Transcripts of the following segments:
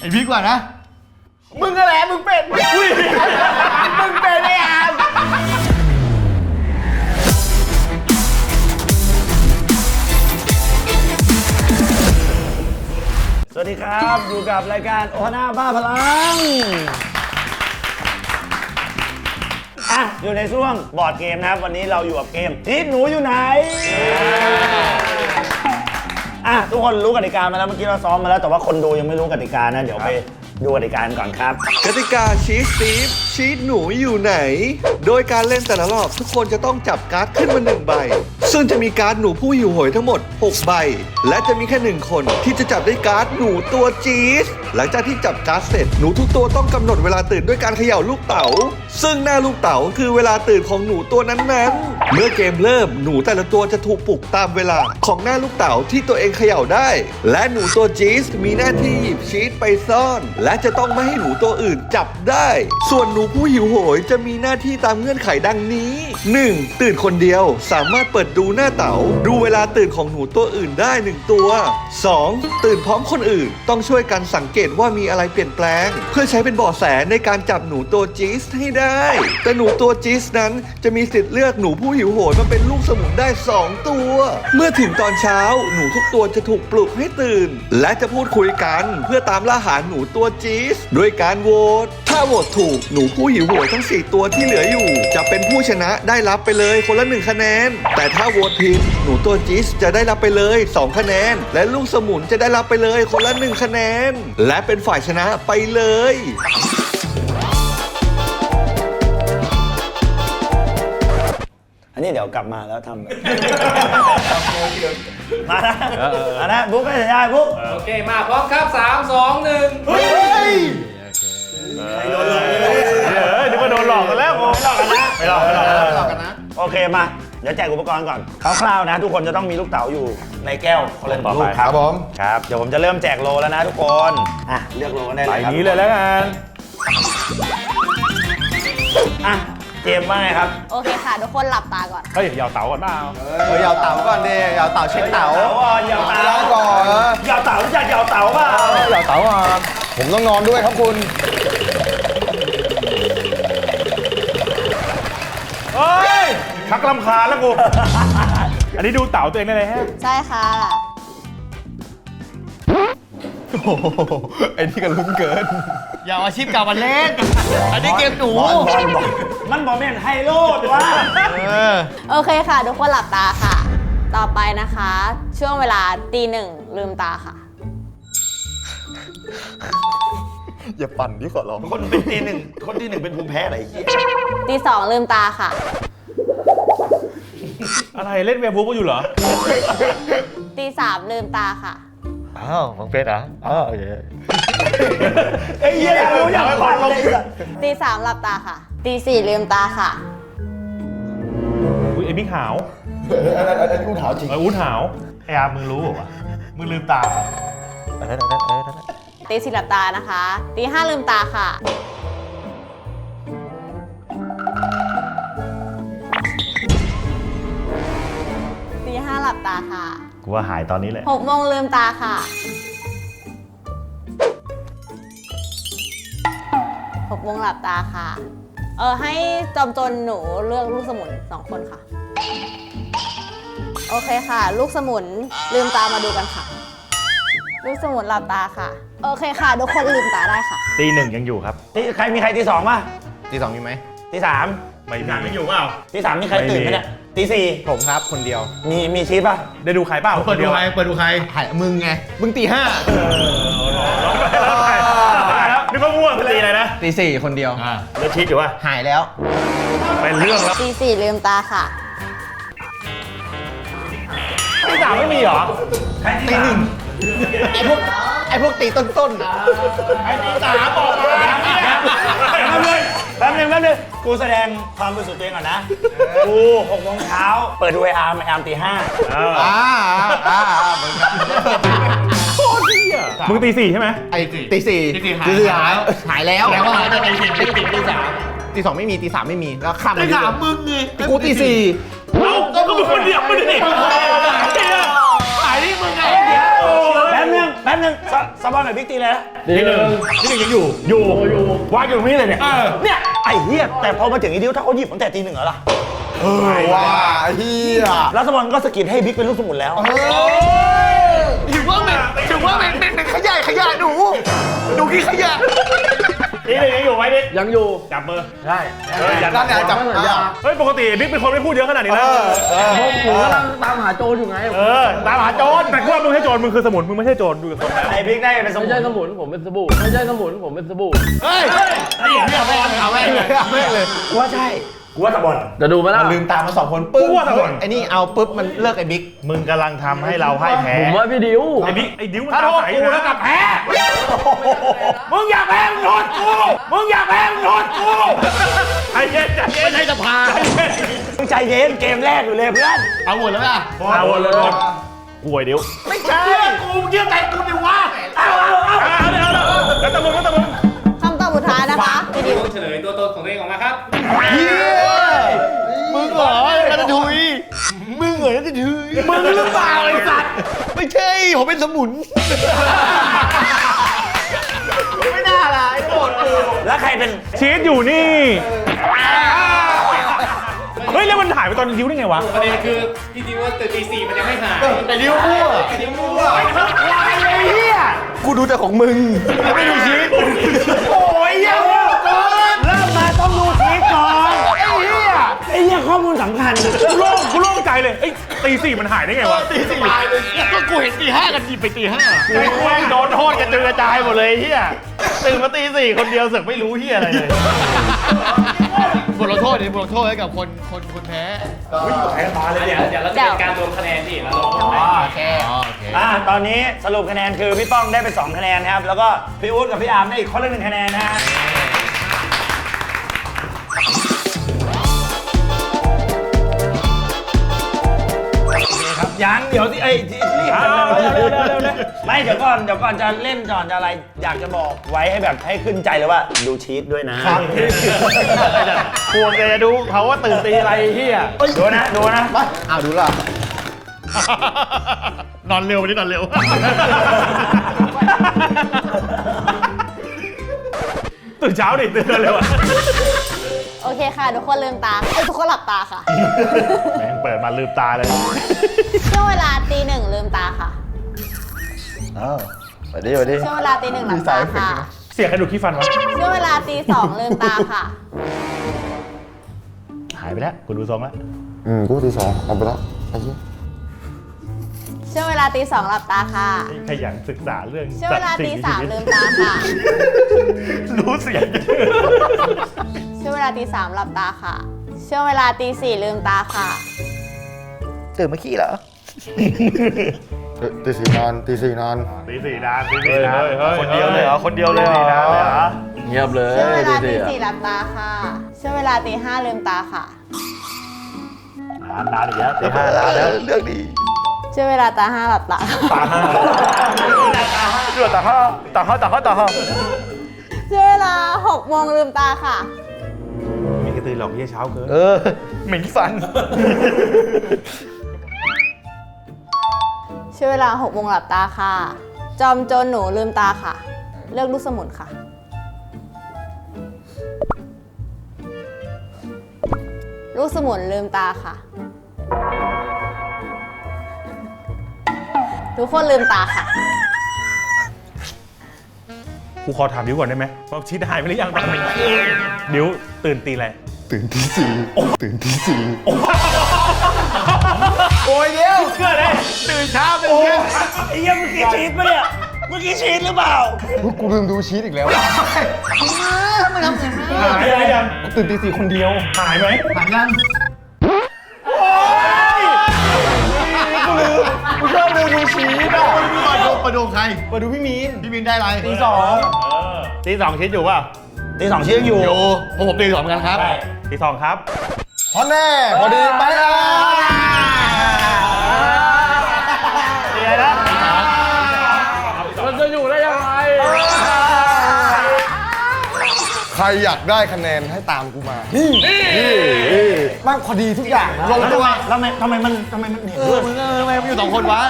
ไอพี่ก่อนนะ มึงก็แหละมึงเป็นอุ้ยมึงเป็นไอ้อามสวัสดีครับอยู่กับรายการโอฮาน่าบ้าพลังอะอยู่ในช่วงบอร์ดเกมนะครับ วันนี้เราอยู่กับเกมทิศหนูอยู่ไหน อะทุกคนรู้กติกามาแล้วเมื่อกี้เราซ้อมมาแล้วแต่ว่าคนดูยังไม่รู้กติกานะ เดี๋ยวไปดูกติกากันก่อนครับ กติกาชีสตีฟ ชีสหนูอยู่ไหน โดยการเล่นแต่ละรอบทุกคนจะต้องจับการ์ดขึ้นมาหนึ่งใบ ซึ่งจะมีการ์ดหนูผู้หิวโหยทั้งหมด 6 ใบ และจะมีแค่หนึ่งคนที่จะจับได้การ์ดหนูตัวจี๊สหลังจากที่จับการ์ดเสร็จหนูทุกตัวต้องกำหนดเวลาตื่นด้วยการเขย่าลูกเต๋า ซึ่งหน้าลูกเต๋าคือเวลาตื่นของหนูตัวนั้นๆ เมื่อเกมเริ่มหนูแต่ละตัวจะถูกปลุกตามเวลาของหน้าลูกเต๋าที่ตัวเองเขย่าได้ และหนูตัวจี๊สมีหน้าที่หยิบชีสไปซ่อน และจะต้องไม่ให้หนูตัวอื่นจับได้ ส่วนหนูผู้หิวโหยจะมีหน้าที่ตามเงื่อนไขดังนี้ 1. ตื่นคนเดียวสามารถเปิดดูหน้าเต๋า ดูเวลาตื่นของหนูตัวอื่นได้ 1 ตัว 2. ตื่นพร้อมคนอื่น ต้องช่วยกันสังเกตว่ามีอะไรเปลี่ยนแปลง เพื่อใช้เป็นเบาะแสในการจับหนูตัวจี๊สให้ได้ แต่หนูตัวจี๊สนั้นจะมีสิทธิ์เลือกหนูผู้หิวโหยมาเป็นลูกสมุนได้ 2 ตัว เมื่อถึงตอนเช้าหนูทุกตัวจะถูกปลุกให้ตื่น และจะพูดคุยกันเพื่อตามล่าหาหนูตัวจี๊สด้วยการโหวตถ้าโหวตถูกหนูผู้หิวโหยทั้ง 4 ตัวที่เหลืออยู่ จะเป็นผู้ชนะได้รับไปเลยคนละ 1 คะแนน แต่ถ้าโหวตผิดหนูตัวจี๊สจะได้รับไปเลย 2 คะแนน และลูกสมุนจะได้รับไปเลยคนละ 1 คะแนน และเป็นฝ่ายชนะไปเลย อันนี้เดี๋ยวกลับมาแล้วทำแบบมานะมานะบุ๊กไม่สัญญาบุ๊กโอเค มาพร้อมครับ 3 2 1เฮ้ย โดนหลอกเลยเฮ้ยนึกว่าโดนหลอกกันแล้วไม่หลอกกันนะไม่หลอกไม่หลอกไม่หลอกกันนะ โอเคมา เดี๋ยวแจกอุปกรณ์ก่อนคร่าวๆนะ ทุกคนจะต้องมีลูกเต๋าอยู่ในแก้วคนละหนึ่งลูกครับครับผมครับเดี๋ยวผมจะเริ่มแจกโลแล้วนะทุกคนอะเลือกโลกันได้ไปเลยครับนี้เลยแล้วกันอะเจมส์ว่าไงครับโอเคค่ะ ทุกคนหลับตาก่อน เฮ้ยยาวเต๋าก่อนเปล่าเออเหยาเต๋าก่อนดิเหยาเต๋าเช็ดเต๋าก่อนเหยาเต๋าก่อนเหยาเต๋ารู้จักเหยาเต๋าเปล่าเหยาเต๋าก่อนผมต้องนอนด้วยครับคุณ เฮ้ย ชักลำคาญแล้วกู อันนี้ดูเต๋าตัวเองได้เลยฮะใช่ค่ะ โอ้โหไอ้นี่ก็ลุ้นเกินอย่าเอาอาชีพเก่ามาเล่น อันนี้เกมหนู บอลบอลบอลมันบอลแม่นไฮโลดว่ะเออ โอเคค่ะ ทุกคนหลับตาค่ะ ต่อไปนะคะ ช่วงเวลาตีหนึ่งลืมตาค่ะ อย่าปั่นดิขอร้องคนเป็นตีหนึ่งคนที่หนึ่งเป็นภูมิแพ้อะไรเหี้ยตีสองลืมตาค่ะ อะไรเล่นเวบุ๊กอยู่เหรอ ตีสามลืมตาค่ะ อ้าวมังเป็ดอะอ้าวโอเคไอ้เหี้ยอยากรู้อยากฟังเลยตีสามหลับตาค่ะ ตีสี่ลืมตาค่ะ อุ้ยไอ้บิ๊กหาวอันนั้นอันนั้นกูถามจริงไอ้อุ้นหาวไอ้อามึงรู้เหรอวะมึงลืมตาอันนั้นอันนั้นอันนั้นตีสี่หลับตานะคะ ตีห้าลืมตาค่ะ กูว่าหายตอนนี้แหละ หกโมงลืมตาค่ะหกโมงหลับตาค่ะ เออให้จอมจนหนูเลือกลูกสมุนสองคนค่ะ โอเคค่ะ ลูกสมุนลืมตามาดูกันค่ะ ลูกสมุนหลับตาค่ะ โอเคค่ะทุกคนลืมตาได้ค่ะ ตีหนึ่งยังอยู่ครับ ที่ใครมีใครที่สองป่ะตีสองมีไหมที่สามไม่มี ยังอยู่เปล่าที่สามมีใครตื่นไหมเนี่ย ที่สี่ผมครับคนเดียว มีมีชีสป่ะได้ดูใครเปล่าเปิดดูใคร เปิดดูใครหายมึงไง มึงตีห้าแล้วนึกว่าม่วงตีอะไรนะตีสี่คนเดียวเลือดชีสอยู่ป่ะหายแล้ว เป็นเรื่องแล้วตีสี่ลืมตาค่ะตีสามไม่มีเหรอใครที่หนึ่งไอ้พวกไอ้พวกตีต้นต้นๆอะสามบอกมาแป๊บนึง แป๊บนึงแป๊บนึงกูแสดงความบริสุทธิ์ตัวเองก่อนนะ กูหกโมงเช้าเปิดดูไออาร์มไออาร์มตีห้าอ่าอ่าอ่าเหมือนกันมึงตีสี่ใช่ไหมไอ้ตีสี่ตีสี่หายตีสี่หายหายแล้วแล้วก็หายตั้งแต่ตีสี่ตีสี่ตีสามตีสองไม่มีตีสามไม่มีแล้วข้ามตีสามมึงไงกูตีสี่เอ้าก็มึงคนเดียวไม่ได้ ป๊บนึงแป๊บนึงสสปอนกับบิ๊กตีเลยนะนี่หนึ่งนี่หนึ่งยังอยู่ อยู่อยู่วางอยู่ตรงนี้เลยเนี่ยเนี่ยไอ้เหี้ยแต่พอมาถึงไอ้ดิวถ้าเขาหยิบตั้งแต่ตีหนึ่งเหรอล่ะว้าเฮียแล้วสปอนก็สกิดให้บิ๊กเป็นลูกสมุนแล้ว ถือว่าเป็นถือว่าเป็นเป็นเป็นขยะขยะหนูหนูกินขยะ นี่หนึ่งยังอยู่ไหมบิ๊กยังอยู่จับมือใช่เออยันนั่นแหละจับอย่า เฮ้ยปกติบิ๊กเป็นคนไม่พูดเยอะขนาดนี้นะผมผมกำลังตามหาโจรอยู่ไงเออตามหาโจรแต่กูว่ามึงให้โจรมึงคือสมุนมึงไม่ใช่โจรดูกับคนแล้วไอ้บิ๊กได้เป็นสมุไม่นใช่สมุนผมเป็นสบู่ไม่ใช่สมุนผมเป็นสบู่เฮ้ยนี่เนี่ยบอลเอาแม่งเลยเอาแม่งเลยกูว่าใช่กูว่าสปอนจะดูไหมล่ะลืมตามาสองคนปึ๊บกูว่าสมุนไอ้นี่เอาปุ๊บมันเลิกไอ้บิ๊ก มึงกำลังทำให้เราให้แพ้ผมว่าพี่ดิว ไอ้บิ๊กไอ้ดิวมันถ้าโทษใสกูนะแล้วกับแพ้ มึงอยากแพ้มึงโทษกู มึงอยากแพ้มึงโทษกูไอ้เย็นใจเย็นในสภามึงใจเย็นเกมแรกอยู่เลยเพื่อน เอาหมดแล้วป่ะเอาเลยหมดกูไอ้ดิวไม่ใช่กูเชื่อใจกูดิวะเอาเอาเอาเอาเดี๋ยวเอาแล้วตะมึงแล้วตะมึงคำตอบสุดท้ายนะคะพี่ดิวเฉ ลยตัวตนของตัวเองออกมาครับ เฮียมึงเหรอรัตทุยมึงเหรอรัตทุยมึงหรือเปล่าไอ้สัตว์ไม่ใช่ผมเป็นสมุน ไม่น่าล่ะไอ้โกรธกูแล้วใครเป็นชีสอยู่นี่ เฮ้ย แล้วมันหายไปตอนดิวได้ไงวะ ประเด็นคือพี่ดิวว่าตื่นตีสี่มันยังไม่หายแต่ดิวมั่วดิวมั่วกูดูแต่ของมึงไม่ดูชีสโอ้ยเหี้ยั อ้เหี้ยข้อมูลสำคัญกูโล่งกูโล่งใจเลยเอ้ยตีสี่มันหายได้ไงวะตีสี่ก็กูเห็นตีห้ากันดีไปตีห้าไอ้กูโดนโทษกันจนกระจายหมดเลยเฮียตื่นมาตีสี่คนเดียวเสึกไม่รู้เฮียอะไรเลยบทลงโทษนี่บทลงโทษให้กับคนคนคนแพ้เดี๋ยวเดี๋ยวเราจะเป็นการรวมคะแนนพี่แล้วเราโอเคโอเคอ่าตอนนี้สรุปคะแนนคือพี่ป้องได้ไป2คะแนนครับ แล้วก็พี่อุ๊ดกับพี่อาร์มได้อีกคนละหนึ่งคะแนนนะฮะ ยังเดี๋ยวที่ไอ้ยที่รีบเร็วเร็วเร็วเร็วเร็วไม่เดี๋ยวก่อนเดี๋ยวก่อนจะเล่นก่อนจะอะไรอยากจะบอกไว้ให้แบบให้ขึ้นใจเลยว่าดูชีตด้วยนะพวงแกจะดูเขาว่าตื่นตีอะไรเฮียดูนะดูนะอ้าวดูล่ะนอนเร็ววันนี้นอนเร็วตื่นเช้าดิตื่นเร็วอะ โอเคค่ะ ทุกคนลืมตาเอ้ยทุกคนหลับตาค่ะ แม่งเปิดมาลืมตาเลยช่วงเวลาตีหนึ่งลืมตาค่ะอ้าวไปดิไปดิช่วงเวลาตีหนึ่งหลับตาค่ะ เสียงใครดูดขี้ฟันวะช่วงเวลาตีสองลืมตาค่ะ หายไปแล้วกูดูทรงแล้วอืมกูตีสองเอาไปแล้วไอ้เหี้ยช่วงเวลาตีสองหลับตาค่ะขยันศึกษาเรื่องช่วงเวลาตีสามสิ่งในชีวิตลืมตาค่ะ รู้เสียง ช่วงเวลาตีสามหลับตาค่ะ ช่วงเวลาตีสี่ลืมตาค่ะ ตื่นมาขี้เหรอ ตีสี่นอนตีสี่นอน ตีสี่นานตีสี่นานคนเดียวเลยเหรอคนเดียวเลยเหรอเงียบเลยช่วงเวลาดีตีๆอะสี่หลับตาค่ะ ช่วงเวลาตีห้าลืมตาค่ะ นานนานอีกแล้วตีห้านานแล้วเรื่องดีช่วงเวลาตาห้าหลับตาตาห้าเชื่อตาห้าตาห้าตาห้าตาห้าช่วงเวลาหกโมงลืมตาค่ะ มีกระตือหลอกเยี่ยเช้าเกิน เออเหม็นฟันช่วงเวลาหกโมงหลับตาค่ะ จอมโจรหนูลืมตาค่ะ เลือกลูกสมุนค่ะ ลูกสมุนลืมตาค่ะ ทุกคนลืมตาค่ะ กูขอถามดิวก่อนได้ไหมว่าชีดหายไปหรือยังตอนนี้ดิวตื่นตีอะไร ตื่นที่สี่ตื่นที่สี่โอ้ยเดี๋ยวเชื่อเลยตื่นเช้าตื่นโอ้เช้าไอ้เหี้ยังเมื่อกี้ชีตปะเนี่ยเมื่อกี้ชีตหรือเปล่ากูลืมดูชีตอีกแล้ว หายไปยังกูตื่นตีสี่คนเดียว หายไหมผ่านยังกูลืมกูชอบลืมดูชีตอะมาดูมาดูใครมาดูพี่มีนพี่มินได้อะไรตีสองตีสองคิดอยู่ป่ะตีสองชีตอยู่โยผมผมตีสองเหมือนกันครับ ที่สองครับฮอนแน่พอดีไปแล้วเดีไรนะมันจะอยู่ได้ยังไงใครอยากได้คะแนนให้ตามกูมา นี่มันพอดีทุกอย่างนะลงตัวแล้วทำไมมันทำไมมันเห็นด้วยมึงทำไมมันอยู่สองคนวะ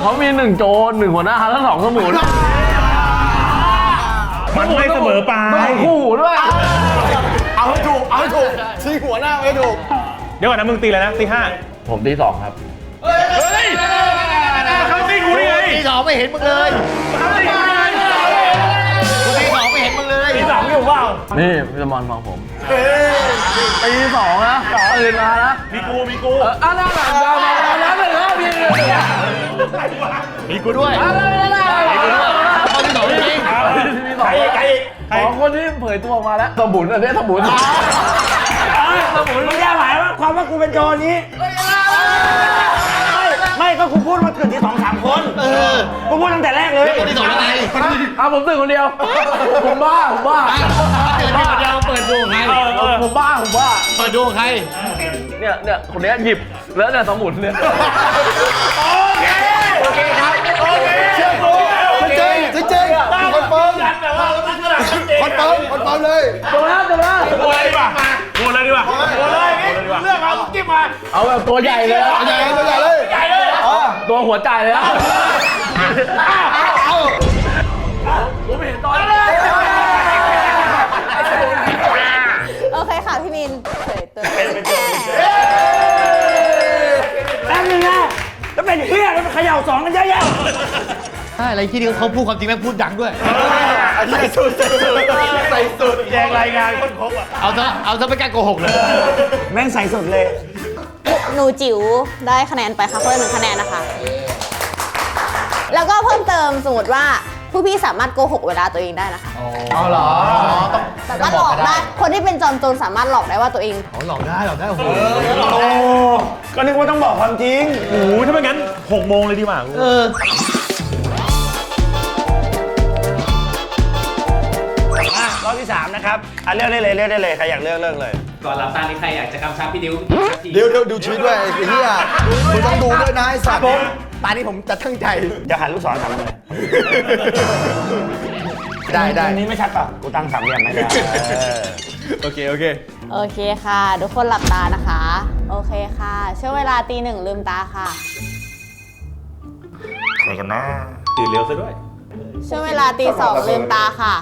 เขามีหนึ่งโจรหนึ่งหัวหน้า แล้วสองสมุน มันไม่เสมอไปต้องคู่หูด้วยเอาให้ถูก เอาให้ถูกชี้หัวหน้าไว้ให้ถูก เดี๋ยวก่อนนะมึงตีอะไรนะตีห้าผมตีสองครับ เขาตีกูได้ไงตีสองไม่เห็นมึงเลยเขาตีกูได้ไงตีสองไม่เห็นมึงเลยตีสองอยู่เปล่านี่พี่สมอนฟังผมตีสองนะตื่นมานะมีกูมีกูเอออะนั่นแหละมามามาแล้วหนึ่งแล้วพี่หนึ่งเนี่ยมีกูด้วยอะนั่นนั่นนั่นเอาที่สองจริง มีสใคอรงอีกใครอีกใครสองคนที่เผยตัวออกมาแล้วสมุนอันนี้สมุนสมุนมึงแย่หมายว่าความว่ากูเป็นโจรนี้ ไม่ไม่ก็กูพูดมาเกิดที่สองสามคนกูพูดตั้งแต่แรกเลยคนที่สองยังไงอะผมตื่นคนเดียว ผมบ้าผมบ้าเกิดที่คนเดียวเปิดดูใครเออเออผมบ้าผมบ้า เปิดดูใครเนี่ยเนี่ยคนเนี้ยหยิบแล้วเนี่ยสมุนเนี่ย โอเคครับโอเคเชื่อกู จริงจริงจริงค อนเฟิร์มยันแต่ว่าลักษณะชัดเจนคอนเฟิร์มคอนเฟิร์มเลยจบแล้วจบแล้วโหวตเลยดีกว่าโหวตเลยดีกว่าโหวตเลยเลือกเอากิ๊บมาเอาแบบตัวใหญ่เลยอะเอาใหญ่เลยตัวใหญ่เลยใหญ่เลยอ๋อตัวหัวใจเลยอะเอาผมเห็นตอนแรกโอเคค่ะพี่มินเผยตัวแป๊บนึงนะแล้วเป็นเฮียแล้วมันเขย่าสองกันเยอะแยะ ใช่อะไรที่นี่เขาพูดความจริงแม่งพูดดังด้วย ใส่สุดใส่สุดใส่สุดแจงรายงานคนครบอะเอาซะเอาซะไม่กล้าโกหกเลย แม่งใส่สุดเลย หนูจิ๋วได้คะแนนไปค่ะคนละหนึ่งคะแนนนะคะ แล้วก็เพิ่มเติมสมมติว่าผู้พี่สามารถโกหกเวลาตัวเองได้นะคะเอาเหรอต้องสามารถหลอกได้ คนที่เป็นจอมโจรสามารถหลอกได้ว่าตัวเอง อ๋อหลอกได้หลอกได้โอ้โหโอ้ก็นึกว่าต้องบอกความจริงโอ้โหถ้าไม่งั้นหกโมงเลยดีกว่าเออ รอบที่สามนะครับอะเลือกได้เลยเลือกได้เลยใครอยากเลือกเลือกเลย ก่อนหลับตานี่ใครอยากจะกำชับพี่ดิวเดี๋ยวเดี๋ยวดูชีวิตด้วยไอ้เหี้ยมึงต้องดูด้วยนะไอ้สัตว์ตานี้ผมจะตั้งใจเดี๋ยวหันลูกศรทำเลยได้ได้อันนี้ไม่ชัดป่ะกูตั้งสามเหลี่ยมไม่ได้เออโอเคโอเค โอเคค่ะ ทุกคนหลับตานะคะ โอเคค่ะ ช่วงเวลาตีหนึ่งลืมตาค่ะ ใครกันนะตื่นเร็วซะด้วย ช่วงเวลาตีสองลืมตาค่ะ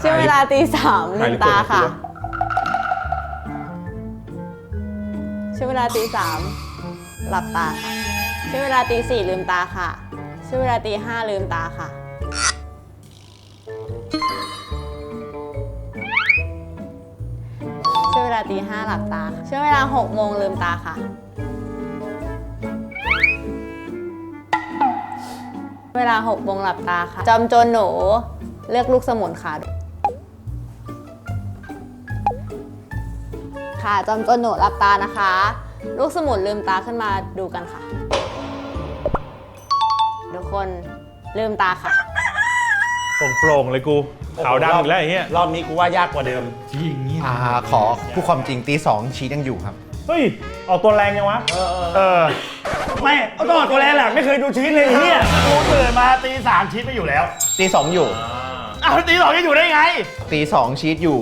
ช่วงเวลาตีสามลืมตาค่ะ ช่วงเวลาตีสามหลับตาค่ะ ช่วงเวลาตีสี่ลืมตาค่ะ ช่วงเวลาตีห้าลืมตาค่ะ ช่วงเวลาตีห้าหลับตาค่ะช่วงเวลาหกโมงลืมตาค่ะ เวลาหกโมงหลับตาค่ะ จอมโจรหนูเลือกลูกสมุนค่ะ ค่ะจอมโจรหนูหลับตานะคะ ลูกสมุนลืมตาขึ้นมาดูกันค่ะ ทุกคนลืมตาค่ะ โปร่งๆเลยกูขาวดำอีกแล้วไอ้เหี้ยรอบนี้กูว่ายากกว่าเดิมอ่าขอผู้ความจริงตีสองชีตยังอยู่ครับ เฮ้ย ออกตัวแรงยังวะ เออ ไม่เอาต้องออกตัวแรงแหละไม่เคยดูชีวิตเลยไอ้เฮียกูตื่นมาตีสามชีวิตไม่อยู่แล้วตีสองอยู่ อ้าวตีสองยังอยู่ได้ไง ตีสองชีตอยู่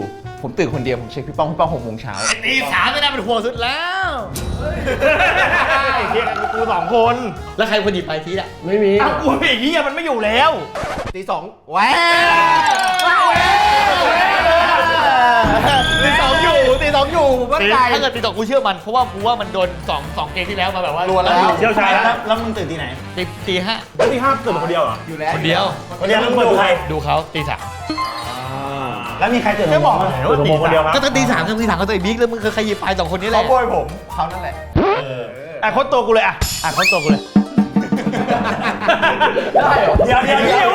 ผมตื่นคนเดียวผมเช็คพี่ป้องพี่ป้องหกโมงเช้าตีสามไม่น่าเป็นห่วงสุดแล้วไอ้เฮียกูสองคน แล้วใครคนหยิบไปทีอะไม่มีอ้าวกูไอ้เฮียมันไม่อยู่แล้วตีสองแหวตีสองอยู่ตีสองอยู่ผมมั่นใจถ้าเกิดตีสองกูเชื่อมันเพราะว่ากูว่ามันโดนสองสองเกมที่แล้วมาแบบว่ารัวแล้วเชี่ยวชาญแล้วแล้วมึงตื่นที่ไหนตีตีห้าแล้วที่ห้าตื่นคนเดียวเหรออยู่แล้วคนเดียวคนเดียวแล้วมึงดูใครดูเขาตีสาม แล้วมีใครตื่นไม่บอกตื่นโมงคนเดียวครับก็ถ้าตีสามก็ตีสามก็ตัวไอ้บิ๊กแล้วมึงคือใครหยิบไปสองคนนี้แหเขาละโบยผมเขานั่นแหละอะค้นตัวกูเลยอะอะค้นตัวกูเลยได้เหรอเดี๋ยวเดี๋ยวเดี๋ยว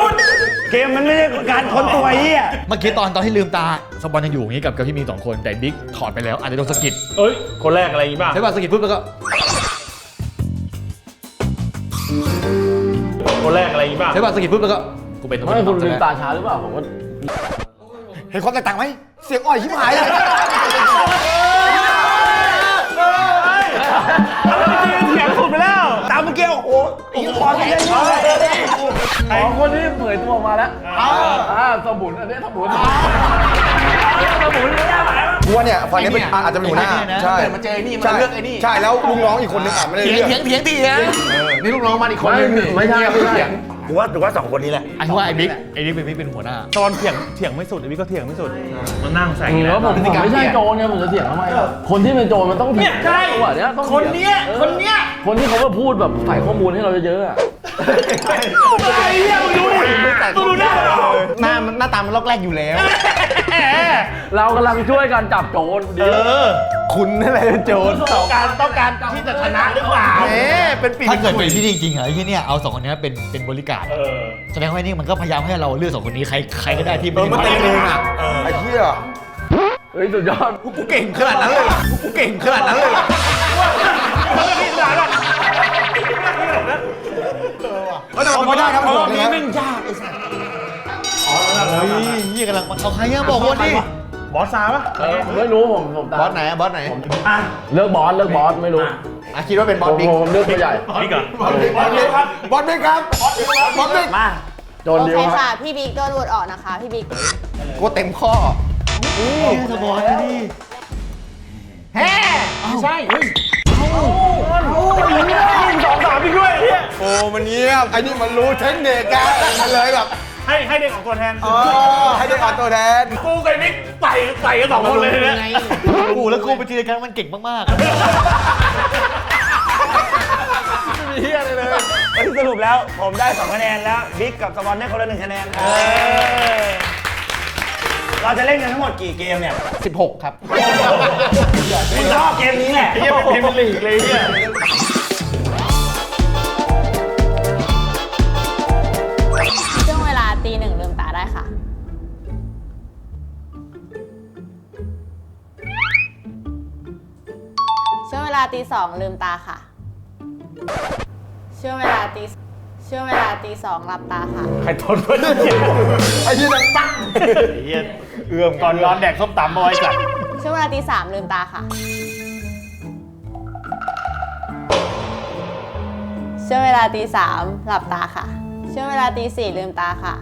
เกมมันไม่ใช่การค้นตัวไอ้เหี้ยเมื่อกี้ตอนตอนที่ลืมตาสปอนยังอยู่อย่างนี้กับกับพี่มีสองคนแต่บิ๊กถอดไปแล้วอาจจะโดนสะกิดเอ้ยคนแรกอะไรอย่างงี้บ้างใช่ป่ะสะกิดปุ๊บแล้วก็คนแรกอะไรอย่างงี้บ้างใช่ป่ะสะกิดปุ๊บแล้วก็กูเป็นไม่คุณลืมตาช้าหรือเปล่าผมว่า เห็นความแตกต่างไหม เสียงอ่อยชิบหายเลยเสียงสุดไปแล้วตามเมื่อกี้โอ้โหอีกคอเสียงสองคนที่เผยตัวมาแล้วอ่าสมุนอันนี้สมุนสมุนเลยได้ไหมหัวว่าเนี่ยฝั่งนี้เป็นอาจจะเป็นหัวหน้าใช่เกิดมาเจอไอ้นี่มันใช่เลือกไอ้นี่ใช่แล้วลุงน้องอีกคนนึงอะไม่ได้เถียเลือกเถียงเถียงทีนะนี่ลูกน้องมันอีกคนนึงไม่ใช่ไม่ใช่ กูว่ากูว่าสองคนนี้แหละไอ้ว่าไอ้บิ๊กไอ้บิ๊กเป็นบิ๊กเป็นหัวหน้าตอนเถียงเถียงไม่สุดไอ้พี่ก็เถียงไม่สุดมันนั่งใส่อืมแล้วผมผมไม่ใช่โจรเนี่ยผมจะเถียงทำไมอะคนที่เป็นโจรมันต้องเถียงตัวเนี้ยต้องคนเนี้ยถีงคนเนี้ยคนที่เขามาพูดแบบใส่ข้อมูลให้เราเยอะๆอะไอ้เหี้ยมึงดูดิมึงดูหน้าเราหน้ามันหน้าตามันลอกแรกอยู่แล้ว เรากำลังช่วยกันจับโจรดีเออ คุณนั่นแหละโจรต้องการต้องการที่จะชนะหรือเปล่าเอ๊ะเป็นปีถ้าเกิดเป็นพี่จริงๆเหรอไอ้ที่เนี่ยเอาสองคนนี้เป็นเป็นบริการเออแสดงว่าไอ้นี่มันก็พยายามให้เราเลือกสองคนนี้ใครใครก็ได้ที่ไม่เออมันได้เต็มเองอะไอ้เหี้ยเฮ้ยสุดยอดกูเก่งขนาดนั้นเลยเหรอกูเก่งขนาดนั้นเลยเหรอก็จะไม่ได้ครับผมเลยนะเฮ้ยยี่กำลังมาเอาใครอะบอกคนดิ บอสซาปะเออผมไม่รู้ผมผมตามบอสไหนอะบอสไหนอะเลือกบอสเลือกบอสไม่รู้อะคิดว่าเป็นบอผสมบิ๊กผมเลือกตัวใหญ่พี่ก่อนบอลเบกบอลเบกครับบอลเบกครับบอลเบกมาโจรโอเดียเควครัค่ะ บพี่บิ๊กโดนโหวตออกนะคะ พี่บิ๊กกูเต็มข้อสบอยดิแฮ่ไม่ใช่เฮ้ย สองสามพี่ด้วยเนี่ยโอ้มันเงียบไอ้นี่มันรู้เทคนิคกันมันเลยแบบให้ให้เด็กของตัวแทนอ๋อให้ได้ออกตัวแทนกูกับนิกใส่ใส่กันสองคนเลยเนี่ยกูแล้วกูไปทีละครั้งมันเก่งมากๆมีเฮ้ยสรุปแล้วผมได้2คะแนนแล้วบิ๊กกับสปอนได้คนละหนึ่งคะแนนครับ เราจะเล่นกันทั้งหมดกี่เกมเนี่ย16 ครับ มึงชอบเกมนี้แหละไอ้เหี้ยเป็นพรีเมียร์ลีกเลยไอ้เหี้ยช่วงเวลาตีหนึ่งลืมตาได้ค่ะ ช่วงเวลาตีสองลืมตาค่ะ ช่วงเวลาตี ช่วงเวลาตีสองหลับตาค่ะ ใครทนเพื่อนเกมไอ้ที่ดังปังไอ้เหี้ยเอื้อมก่อนร้อนแดกส้มตำบอยสัตว์ช่วงเวลาตีสามลืมตาค่ะ ช่วงเวลาตีสามหลับตาค่ะ ช่วงเวลาตีสี่ลืมตาค่ะ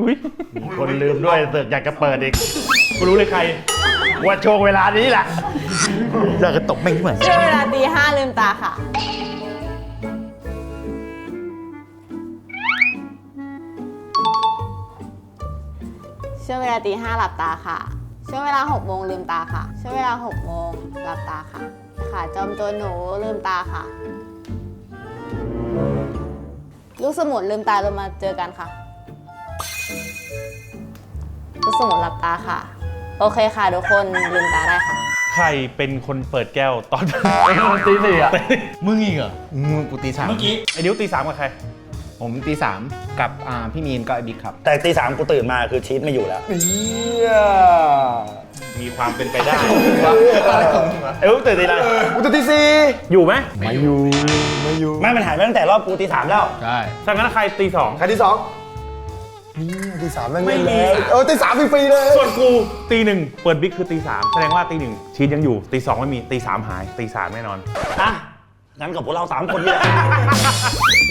อุ้ยคนลืมด้วยเสือกอยากจะเปิดอีกกูรู้เลยใคร ว่าโชว์เวลานี้แหละๆ อยากจะตบแม่งที่ไหนช่วงเวลาตีห้าลืมตาค่ะ ช่วงเวลาตีห้าหลับตาค่ะ ช่วงเวลาหกโมงลืมตาค่ะ ช่วงเวลาหกโมงหลับตาค่ะ ค่ะ จอมโจรหนูลืมตาค่ะ ลูกสมุนลืมตาลงมาเจอกันค่ะ ลูกสมุนหลับตาค่ะ โอเคค่ะทุกคนลืมตาได้ค่ะ ใครเป็นคนเปิดแก้วตอนตีสี่อะ มึงอีกเหรออืมกูตีสามเมื่อกี้ ไอ้นิ้วตีสามกับใคร ผมตีสามกับอ่าพี่มีนก็ไอ้บิ๊กครับ แต่ตีสามกูตื่นมาคือชีตไม่อยู่แล้วเหี้ยมีความเป็นไปได้เอ้ยตื่นตีอะไรอุตติซีอยู่ไหมไม่อยู่ไม่อยู่ไม่มันหายไปตั้งแต่รอบกูตีสามแล้วใช่ถ้างั้นใครตีสองใครที่สอง นี่ที่สามแม่งไม่เลยเออที่สามฟรีๆเลย ส่วนกูตีหนึ่งเปิดบิ๊กคือตีสามแสดงว่าตีหนึ่งชีตยังอยู่ตีสองไม่มีตีสามหายตีสามแน่นอน อะงั้นกับพวกเราสามคนนี่แหละ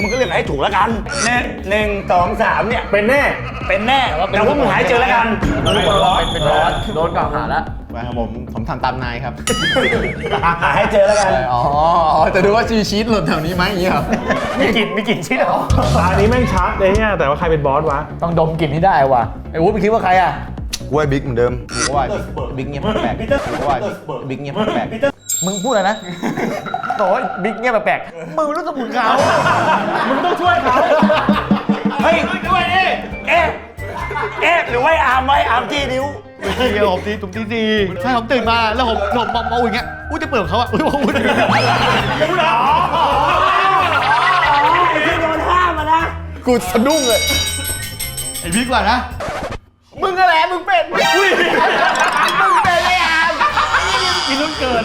มึงก็เรียกให้ถูกแล้วกันแน่หนึ่งสองสามเนี่ย เป็นแน่ เป็นแน่แต่พวกมึงหายเจอแล้วกัน เป็นบอสเป็นบอสโดนกล่าวหาแล้ว ครับผมผมทำตามนายครับหาให้เจอแล้วกันอ๋ออ๋อแต่ดูว่าชีชีตหล่นแถวนี้ไหมอย่างเงี้ยครับมีกลิ่นมีกลิ่นชิดเหรออันนี้แม่งชัดเลยเนี่ยแต่ว่าใครเป็นบอสวะ ต้องดมกลิ่นให้ได้ว่ะไอ้วุ้ยไปคิดว่าใครอะกูให้บิ๊กเหมือนเดิมกูว่าบิ๊กเงียบแปลกๆกูว่าบิ๊กเงียบแปลกๆมึงพูดอะไรนะบอกว่าบิ๊กเงียบแปลกๆมึงรู้สมุนเขามึงต้องช่วยเขาเฮ้ยด้วยเอ๊ะเอ๊ะเอ๊ะหรือว่าไอ้อาร์มไว้อาร์มจี้นิ้ว เดี๋ยวผมตีตุ่มตีสี่ใช่ผมตื่นมาแล้วผมผมมองมองอย่างเงี้ยอุ้ยจะเปิดเขาอะอุ้ยมองอุ้ยที่โดนห้ามมานะกูสะดุ้งเลยไอพี่กว่ะนะมึงอะไรมึงเป็นอุ้ยมึงเป็นเลยอะมีรุ่นเกิน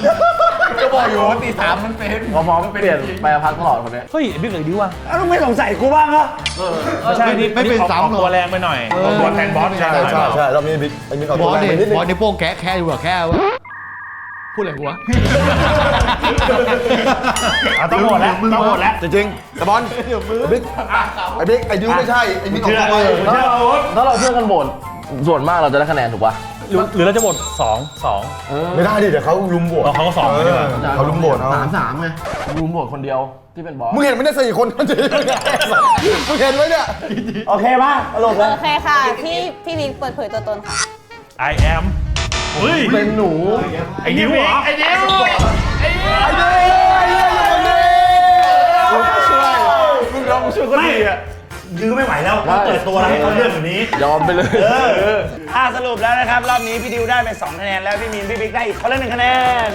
ก็บอกอยู่ว่าตีสามมันเป็นพอมองเปลี่ยนไปพักตลอดคนเนี้ยเฮ้ยไอ้บิ๊กเลยดีว่ะเอ้ามึงไม่สงสัยกูบ้างเหรอไม่ใช่นี่ไม่เป็นออกซ้ำหรตัวอกแรงไปหน่อยออกตัวแทนบอสใช่ใช่ใช่ใช่รอบนี้บิ๊กไอ้บิ๊กเอาบตัวอสแรงเนี่ยไปนิดนึงบอสในโป้งแกะแค่อยู่อะแค่วะพูดอะไรกูวะเอาต้องหมดแล้วต้องหมดแล้ว จริงๆสปอนบิ๊กไอ้บิ๊กไอ้ดิวไม่ใช่ไอ้บิ๊กของเชื่อกูเออเชื่ออาวุธถ้าเราช่วยกันโหวตส่วนมากเราจะได้คะแนนถูกป่ะ หรือหรือเราจะหมดสองสอง ไม่ได้ดิเดี๋ยวเขาลุมโหวตเราเขาก็สองเอใช่อไหมเขาลุมโหวตเอาสามสามไงรูมโหวตคนเดียวที่เป็นบอส มึงเห็นไหมเนี่ยสี่คนจริงมึงเห็นไหมเนี่ย โอเคป่ะสรุปเลยโอเคค่ะ พี่พี่บิ๊กเปิดเผยตัวตนค่ะไอแอมเฮ้ยเป็นหนู ไอ้นิ้วเหรอไอ้นิ้วไอ้เด้ไอ้เด้อยู่คนนี้มึงลองช่วยก็ดีอะ ยื้อไม่ไหวแล้วต้องเปิดตัวแล้วให้เขาเลือกแบบนี้ ยอมไปเลย เออถ้าสรุปแล้วนะครับ รอบนี้พี่ดิวได้ไป2คะแนนแล้วพี่มีนพี่บิ๊กได้อีกคนละหนึ่งคะแนน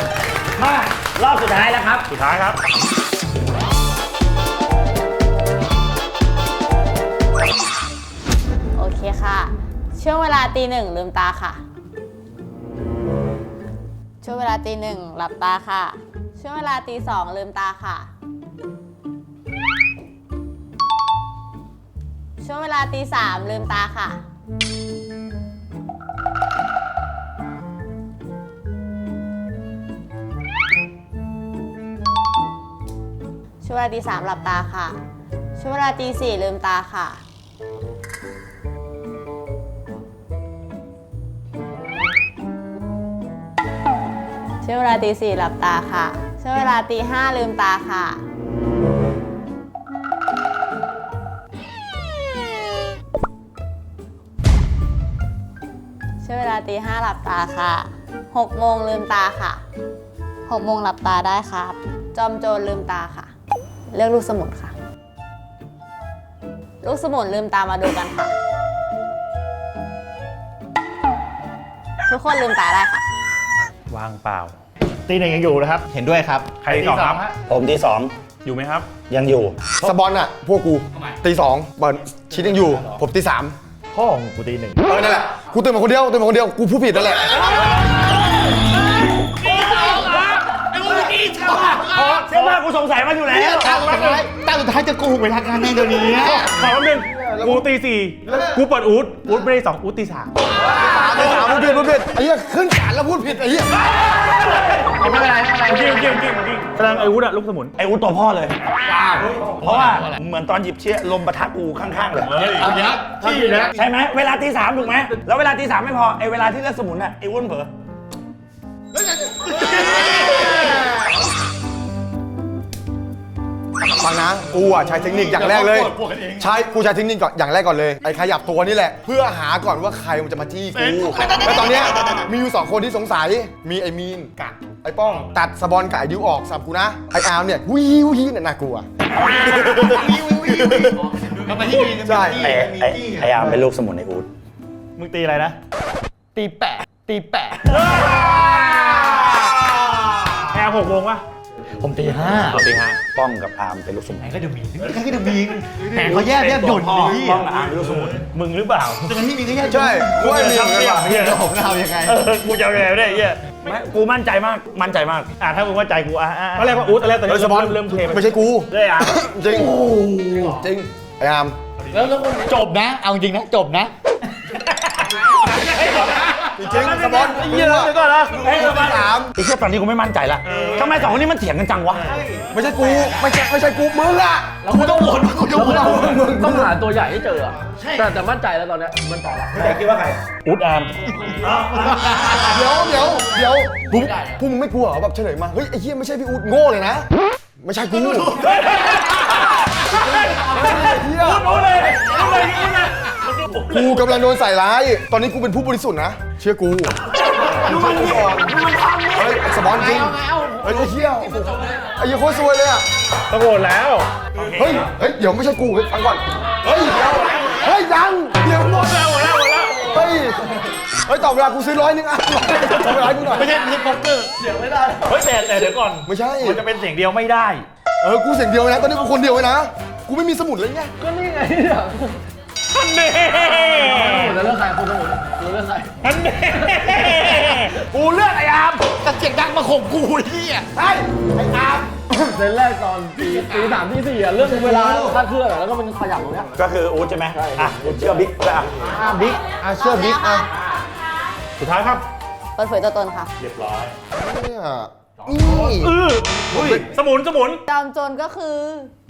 มารอบสุดท้ายแล้วครับ สุดท้ายครับ โอเคค่ะ ช่วงเวลาตีหนึ่งลืมตาค่ะ ช่วงเวลาตีหนึ่งหลับตาค่ะ ช่วงเวลาตีสองลืมตาค่ะ ช่วงเวลาตีสามลืมตาค่ะ ช่วงเวลาตีสามหลับตาค่ะ ช่วงเวลาตีสี่ลืมตาค่ะ ช่วงเวลาตีสี่หลับตาค่ะ ช่วงเวลาตีห้าลืมตาค่ะ ช่วงเวลาตีห้าหลับตาค่ะหกโมงลืมตาค่ะหกโมงหลับตาได้ครับ จอมโจรลืมตาค่ะ เลือกลูกสมุนค่ะ ลูกสมุนลืมตามาดูกันค่ะ ทุกคนลืมตาได้ค่ะ วางเปล่า ตีหนึ่งยังอยู่นะครับ เห็นด้วยครับ ใครที่สองครับ ผมที่สองอยู่ไหมครับ ยังอยู่ สปอนอะพวกกูตีสองเปิดชิ้นยังอยู่ ผมตีสาม พ่อของกูตีหนึ่งเออนั่นแหละกูตื่นมาคนเดียวตื่นมาคนเดียวกูผู้ผิดนั่นแหละเชื่อว่ากูสงสัยมันอยู่แล้วตั้งสุดท้ายตั้งสุดท้ายจะโกหกเวลาการแน่เดี๋ยวนี้ขอแป๊บนึงกูตีสี่กูเปิดอูดอูดไม่ได้สองอูดตีสามตี สามพูดผิดพูดผิดไอ้เหี้ยขึ้นศาลแล้วพูดผิดไอ้เหี้ยไม่เป็นไรไม่เป็นไรจริงจริงจริงจริงแสดงไอ้อูดอะลูกสมุนไอ้อุ้ตัวพ่อเลยเพราะว่าเหมือนตอนหยิบเชื้อลมประทัดกูข้างๆเลยเอาเดี๋ยวที่นะใช่ไหมเวลาตีสามถูกไหมแล้วเวลาตีสามไม่พอไอ้เวลาที่เลือกสมุนน่ะไอ้อ้วนเผลอ ฟังนะกูอะใช้เทคนิคอย่างแรกเลยใช้กูใช้เทคนิคก่อนอย่างแรกก่อนเลยไอ้ขยับตัวนี่แหละ เพื่อหาก่อนว่าใครมันจะมาจี้กูแล้วตอนเนี้ยมีอยู่สองคนที่สงสัยมีไอ้มีนกับไอ้ป้อง ตัดสบอนกับไอ้ดิวออกสับกูนะไอ้อาร์มเนี่ยวิววิวเนี่ยน่ากลัวกลับมาที่มีใช่ ไอ้ไอ้ไอ้อาร์มเป็นลูกสมุนไอ้อูดมึงตีอะไรนะ ตีแปะตีแปะแอร์หกโมงปะ ผมตีห้าเอาตีห้าป้องกับอาร์มเป็นลูกสมุนแผงก็เดี๋ยวมีแผงก็เดี๋ยวมีแผงเขาแยกแยกหย่นพ่อดีป้องกับอาร์มเป็นลูกสมุนมึงหรือเปล่าแต่มันไม่มีก็แยกใช่กูไอ้มีนกันว่ะเดี๋ยวผมจะเอายังไงเออกูจะเอาไงได้เหี้ยไม่กูมั่นใจมาก มั่นใจมาก อะถ้ามึงว่าใจกูอะอะตอนแรกว่าอูดตอนแรกตอนเฮ้นี้ยสปอนเริ่มเริ่มเทไปไม่ใช่กูเลยอะจริงจริงไอ้อาร์มแล้วแล้วจบนะ เอาจริงนะจบนะ จริงๆสปอนเหี้ยเดี๋ยวก่อนนะเฮ้ยสบายสามไอ้เชี่ยตอนนี้กูไม่มั่นใจละทำไมสองคนนี้มันเถียงกันจังวะ ไม่ใช่กูไม่ใช่ไม่ใช่กูมึงอะแล้วกูต้องโหวตกูจะโหวตมึงต้องหาตัวใหญ่ให้เจออะแต่แต่มั่นใจแล้วตอนเนี้ยมั่นใจแล้วใครคิดว่าใครอูดอาร์มเดี๋ยวเดี๋ยวเดี๋ยวพวกพวกมึงไม่กลัวเหรอแบบเฉลยมาเฮ้ยไอ้เหี้ยไม่ใช่พี่อู๊ดโง่เลยนะไม่ใช่กูเหี้ยรู้เลยรู้เลย นี่นะกูกำลังโดนใส่ร้าย ตอนนี้กูเป็นผู้บริสุทธิ์นะ เชื่อกูดูมันดิเฮ้ยสปอนจริงเฮ้ยไอ้เหี้ยโอ้โหไอ้เหี้ยโคตรซวยเลยอะตะโกนแล้ว เฮ้ย เฮ้ย เดี๋ยวไม่ใช่กูเฮ้ยฟังก่อน เฮ้ยเดี๋ยวเฮ้ยยัง เดี๋ยวหมดแล้วหมดแล้วหมดแล้ว เฮ้ย เฮ้ยต่อเวลากูซื้อร้อยหนึงอะต่อเวลาให้กูหน่อย ไม่ใช่ไม่ใช่โป๊กเกอร์เฮ้ยแต่แต่เดี๋ยวก่อน ไม่ใช่ มันจะเป็นเสียงเดียวไม่ได้ เออ กูเสียงเดียวนะ ตอนนี้กูคนเดียวเลยนะ กูไม่มีสมุดเลยไงก็นี่ไง เนี่ยอันนี้จะเลือกใครคนสมุนจะเลือกใครอันนี้กูเลือกไอ้อาร์มแต่เสียงดังมาข่มกูไอ้เหี้ยใช่ไอ้อาร์มเซนแรกตอนตีตีสามตีสี่อะเรื่องเวลาคาดเคลื่อนอะแล้วก็มันขยับตรงเนี้ยก็คืออูดใช่ไหมอะอูดเชื่อบิ๊กแล้วอะอะบิ๊กอะเชื่อบิ๊กอะสุดท้ายครับเปิดเผยตัวตนค่ะ เรียบร้อยเนี่ยอื้ออุ้ยสมุนสมุนจอมโจรก็คือ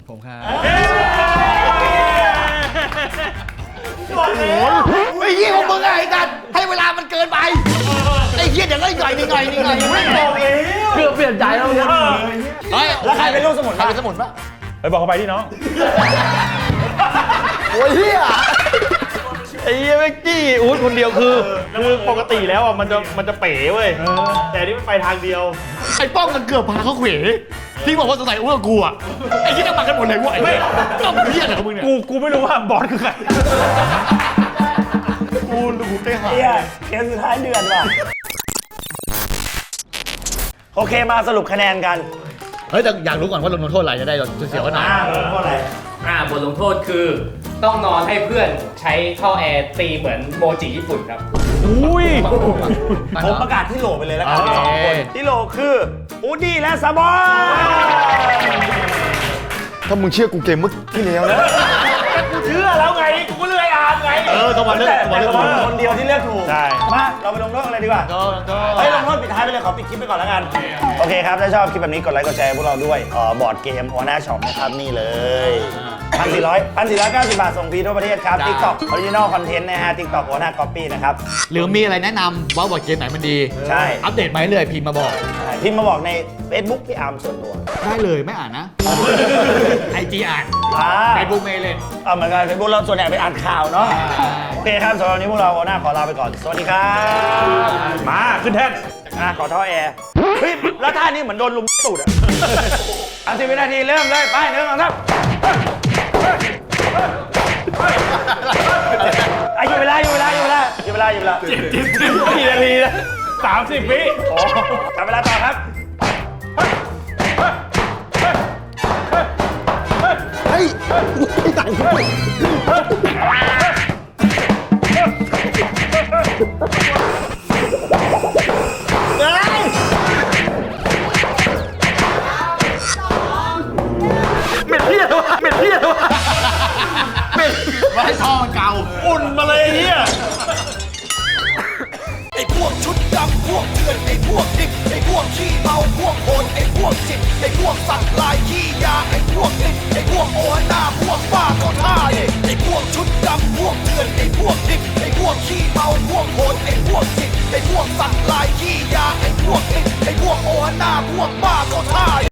ผมครับ บอกแล้วไอ้เหี้ยของมึงอะไอ้กันให้เวลามันเกินไปไอ้เหี้ยเดี๋ยวก็อีกหน่อยอีกหน่อยอีกหน่อยไม่บอกแล้วเกือบเปลี่ยนใจแล้วเนี่ยเฮ้ยแล้วใครเป็นลูกสมุนใครเป็นสมุนปะไปบอกเขาไปที่น้องโอ้ยเฮียไอ้เหี้ยแม็กกี้อู๊ดคนเดียวคือคือปกติแล้วอะมันจะมันจะเป๋เว้ยแต่อันนี่มันไปทางเดียวไอ้ป้องมันเกือบพาเขาเขว ที่บอกว่าสงสัยอ้วกกูอะไอ้ที่จะมากันหมดเลยวะไอ้เนี่ยก็เพี้ยอะไรของมึงเนี่ยกูกูไม่รู้ว่าบอสคือใครกูดูเต้หาเฮียเกมสุดท้ายเดือนว่ะโอเคมาสรุปคะแนนกันเฮ้ยแต่อยากรู้ก่อนว่าลงโทษอะไรจะได้จะเสียวกันหน่อยอ่าเออเพราะอะไรอ่าบทลงโทษคือต้องนอนให้เพื่อนใช้ท่อแอร์ตีเหมือนโมจิญี่ปุ่นครับอุ้ยผมประกาศที่โหลไปเลยแล้วกันสองคนที่โหลคือ อูดี้และซาบอยถ้ามึงเชื่อกูเกมเมื่อที่แล้วนะกูเชื่อแล้วไงกูก็เลือกอาร์มไงเออต้องมาเลือกแต่ต้องมาเลือกแต่คนเดียวที่เลือกถูกใช่มาเราไปลงโทษกันเลยดีกว่าก็ก็เฮ้ยลงโทษปิดท้ายไปเลยขอปิดคลิปไปก่อนแล้วกันโอเคครับถ้าชอบคลิปแบบนี้กดไลค์กดแชร์พวกเราด้วยเอ่อบอร์ดเกมโอนาช็อปนะครับนี่เลย พันสี่ร้อยพันสี่ร้อยเก้าสิบบาท ส่งฟรีทั่วประเทศครับ TikTok Original Content นะฮะ TikTok โอนาก๊อปปี้นะครับ หรือมีอะไรแนะนำว่าบอร์ดเกมไหนมันดีใช่ อัปเดตมาเรื่อยๆพิมพ์มาบอกพิมพ์มาบอกใน Facebook พี่อาร์มส่วนตัวได้เลยไม่อ่านนะไอจีอ่านอ่าไอบูเมเลนเอาเหมือนกันเฟซบุ๊กเราส่วนใหญ่ไปอ่านข่าวเนาะโอเคครับสำหรับวันนี้พวกเราโอนาขอลาไปก่อน สวัสดีครับ มาขึ้นแท่นอะขอท่อแอร์ เฮ้ย แล้วท่านี้เหมือนโดนลุมตูดอะ อันสิบวินาทีเริ่มเลย ไปหนึ่งสองสาม ไอ้หยุดเวลาอยู่เวลาอยู่เวลาอยู่เวลาอยู่เวลากี่นาทีนะสามสิบวิจับเวลาต่อครับว่า เฮียเป็นไว้ท่อเก่า อุ่นมาเลยเฮียไอ้พวกชุดดำพวกเถื่อนไอ้พวกดิบไอ้พวกขี้เมาพวกโหดไอ้พวกจิตไอ้พวกสัตว์ลายขี้ยาไอ้พวกนิดไอ้พวกโอหน้าพวกบ้าก็ท่าเดิไอ้พวกชุดดำพวกเถื่อนไอ้พวกดิบไอ้พวกขี้เมาพวกโหดไอ้พวกจิตไอ้พวกสัตว์ลายขี้ยาไอ้พวกนิดไอ้พวกโอหน้าพวกบ้าก็ท่า